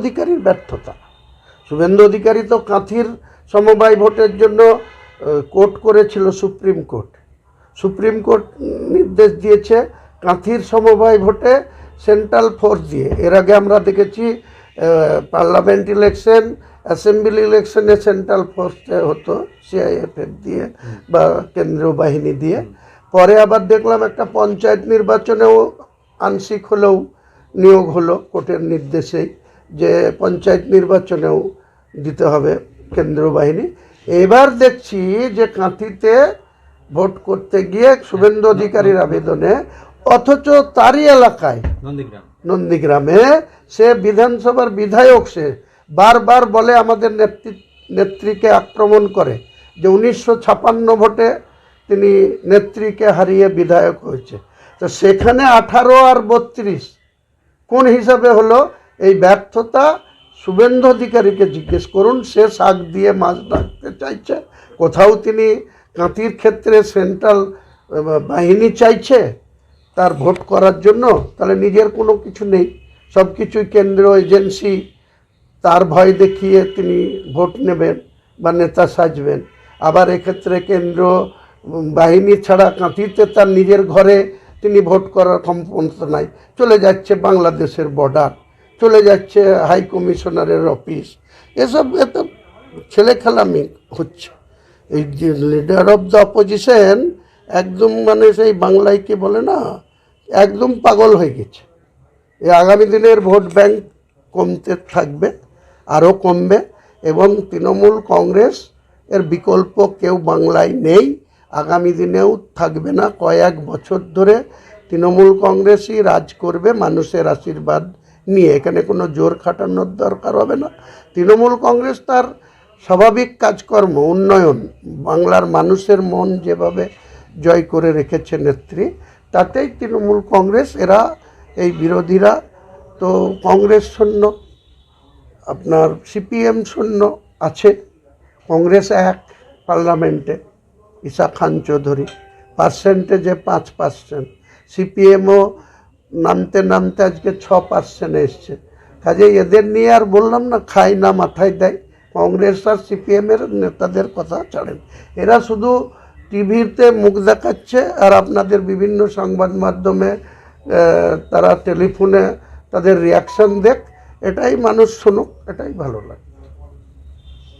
অধিকারীর ব্যর্থতা। শুভেন্দু অধিকারী তো কাঁথির সমবায় ভোটের জন্য কোর্ট করেছিল সুপ্রিম কোর্ট। সুপ্রিম কোর্ট নির্দেশ দিয়েছে কাঁথির সমবায় ভোটে সেন্ট্রাল ফোর্স দিয়ে। এর আগে আমরা দেখেছি পার্লামেন্ট ইলেকশন, অ্যাসেম্বলি ইলেকশনে সেন্ট্রাল ফোর্সে হতো সিআইএফএফ দিয়ে বা কেন্দ্রীয় বাহিনী দিয়ে। পরে আবার দেখলাম একটা পঞ্চায়েত নির্বাচনেও আংশিক হলেও নিয়োগ হলো কোর্টের নির্দেশেই। যে পঞ্চায়েত নির্বাচনেও দিতে হবে কেন্দ্রীয় বাহিনী। এবার দেখছি যে কাঁথিতে ভোট করতে গিয়ে শুভেন্দু অধিকারীর আবেদনে অথচ তারই এলাকায় নন্দীগ্রামে। সে বিধানসভার বিধায়ক সে বারবার বলে আমাদের নেত্রী নেত্রীকে আক্রমণ করে যে উনিশশো ছাপান্ন ভোটে তিনি নেত্রীকে হারিয়ে বিধায়ক হয়েছে। তো সেখানে আঠারো আর বত্রিশ কোন হিসাবে হলো? এই ব্যর্থতা শুভেন্দু অধিকারীকে জিজ্ঞেস করুন, সে শাক দিয়ে মাছ রাখতে চাইছে। কোথাও তিনি কাঁতির ক্ষেত্রে সেন্ট্রাল বাহিনী চাইছে তার ভোট করার জন্য? তাহলে নিজের কোনো কিছু নেই। সব কিছুই কেন্দ্র এজেন্সি। তার ভয় দেখিয়ে তিনি ভোট নেবেন বা নেতা সাজবেন। আবার এক্ষেত্রে কেন্দ্র বাহিনী ছাড়া কাঁথিতে তার নিজের ঘরে তিনি ভোট করার ক্ষমতা নাই। চলে যাচ্ছে বাংলাদেশের বর্ডার চলে যাচ্ছে হাই কমিশনারের অফিস। এসব এত ছেলে খেলামি হচ্ছে। এই যে লিডার অফ দ্য অপোজিশন একদম মানে সেই বাংলায় কি বলে না, একদম পাগল হয়ে গেছে। এই আগামী দিনের ভোট ব্যাংক কমতে থাকবে, আরও কমবে এবং তৃণমূল কংগ্রেস এর বিকল্প কেউ বাংলায় নেই। আগামী দিনেও থাকবে না। কয়েক বছর ধরে তৃণমূল কংগ্রেসই রাজ করবে, মানুষের আশীর্বাদ নিয়ে এখানে কোনো জোর খাটানোর দরকার হবে না। তৃণমূল কংগ্রেস তার স্বাভাবিক কাজকর্ম, উন্নয়ন, বাংলার মানুষের মন যেভাবে জয় করে রেখেছে নেত্রী, তাতেই তৃণমূল কংগ্রেস, এরা এই বিরোধীরা তো কংগ্রেস শূন্য আপনার সিপিএম শূন্য আছে, কংগ্রেস এক, পার্লামেন্টে, ঈশা খান চৌধুরী, পার্সেন্টেজে পাঁচ পার্সেন্ট, সিপিএমও নামতে নামতে আজকে ছ পার্সেন্ট এসছে। কাজে এদের নিয়ে আর বললাম না, খাই না, মাথায় দেয়। কংগ্রেস আর সিপিএমের নেতাদের কথা ছাড়েন। এরা শুধু টিভিতে মুখ দেখাচ্ছে আর আপনাদের বিভিন্ন সংবাদ মাধ্যমে তারা টেলিফোনে তাদের রিয়াকশন দেখ। এটাই মানুষ শুনুক, এটাই ভালো লাগে।